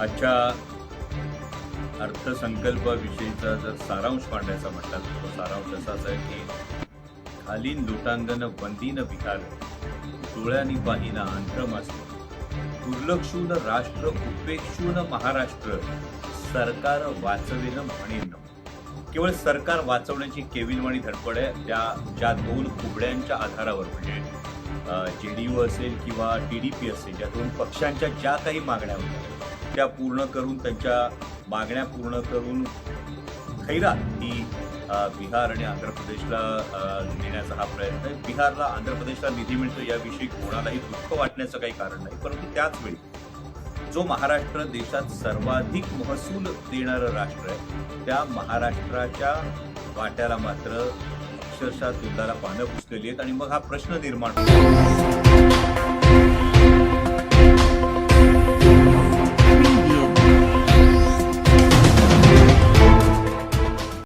आजच्या अर्थसंकल्पाविषयीचा जर सारांश मांडायचा म्हटला तर तो सारांश असाच आहे की खालीन लुटांगण बंदीन बिहार डोळ्यानी पाहिना अंतरमास्ती दुर्लक्षून राष्ट्र उपेक्षून महाराष्ट्र सरकार वाचवेन म्हणेन. केवळ सरकार वाचवण्याची केविलवाणी धडपड आहे त्या ज्या दोन कुबड्यांच्या आधारावर म्हणजे जे डी यू असेल किंवा टी डी पी असेल या दोन पक्षांच्या ज्या काही मागण्या होत्या त्या पूर्ण करून त्यांच्या मागण्या पूर्ण करून खैरात ही बिहार आणि आंध्र प्रदेशला नेण्याचा देण्याचा हा प्रयत्न आहे. बिहारला आंध्र प्रदेशला निधी मिळतो याविषयी कोणालाही दुःख वाटण्याचं काही कारण नाही. परंतु त्याचवेळी जो महाराष्ट्र देशात सर्वाधिक महसूल देणारं राष्ट्र आहे त्या महाराष्ट्राच्या वाट्याला मात्र अक्षरशः दुधाला पानं पुसलेली आहेत आणि मग हा प्रश्न निर्माण होतो.